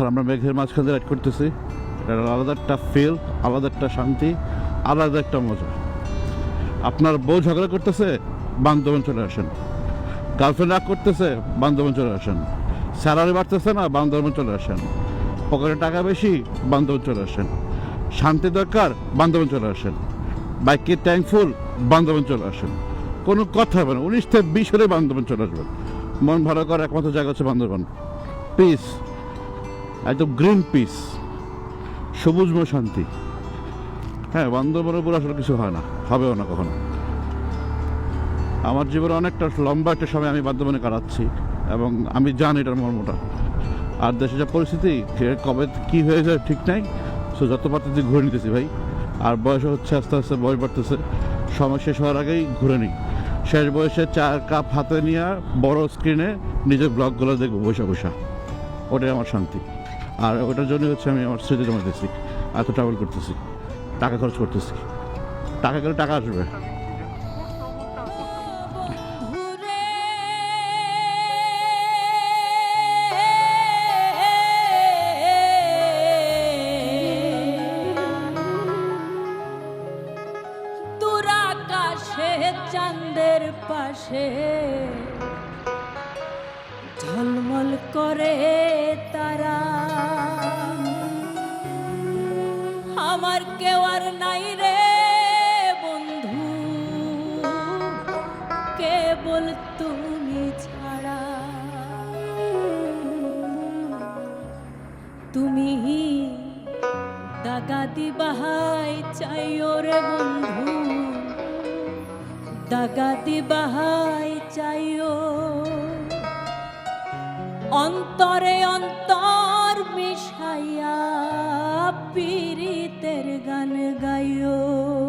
এখন আমরা মেঘের মাঝখানে রাইড করতেছি। এটা আলাদা একটা ফিল আলাদা একটা শান্তি, আলাদা একটা মজা। আপনার বউ ঝগড়া করতেছে বান্ধবন চলে আসেন। গার্লফ্রেন্ড রাগ করতেছে বান্ধবন চলে আসেন। স্যালারি বাড়তেছে না বান্ধবন চলে আসেন। পকেটে টাকা বেশি বান্ধবন চলে আসেন। শান্তি দরকার বান্ধবন চলে আসেন। বাইকের ট্যাঙ্ক ফুল বান্ধবন চলে আসেন। কোনো কথা হবে না, উনিশ থেকে বিশ হলে বান্ধবন চলে আসবেন। মন ভালো করার একমাত্র জায়গা হচ্ছে বান্ধবন পিস একদম গ্রিন পিস সবুজময় শান্তি। হ্যাঁ বান্ধবনের উপর আসলে কিছু হয় না, হবেও না কখনো। আমার জীবনে অনেকটা লম্বা একটা সময় আমি বান্ধবনে কাটাচ্ছি এবং আমি জানি এটার মর্মটা। আর দেশে যা পরিস্থিতি কবে কি হয়ে যায় ঠিক নাই সো যত পারতেছি ঘুরে নিতেছি ভাই। আর বয়স হচ্ছে, আস্তে আস্তে বয়স বাড়তেছে। সময় শেষ হওয়ার আগেই ঘুরে নিই। শেষ বয়সে চার কাপ হাতে নিয়ে বড় স্ক্রিনে নিজের ব্লগগুলো দেখব, বসে বসা। ওটাই আমার শান্তি। আর ওটার জন্য হচ্ছে আমি আমার স্মৃতি জমাতেছি এত ট্রাভেল করতেছি। টাকা খরচ করতেছি। টাকা গেলে টাকা আসবে। আকাশে চাঁদের পাশে ঝলমল করে আমার কেউ আর নাই রে বন্ধু। কেবল তুমি ছাড়া। তুমি দাগা দিবাহাই চাইও রে বন্ধু। দাগা দিবাহাই চাইও। অন্তরে অন্তর গায়ো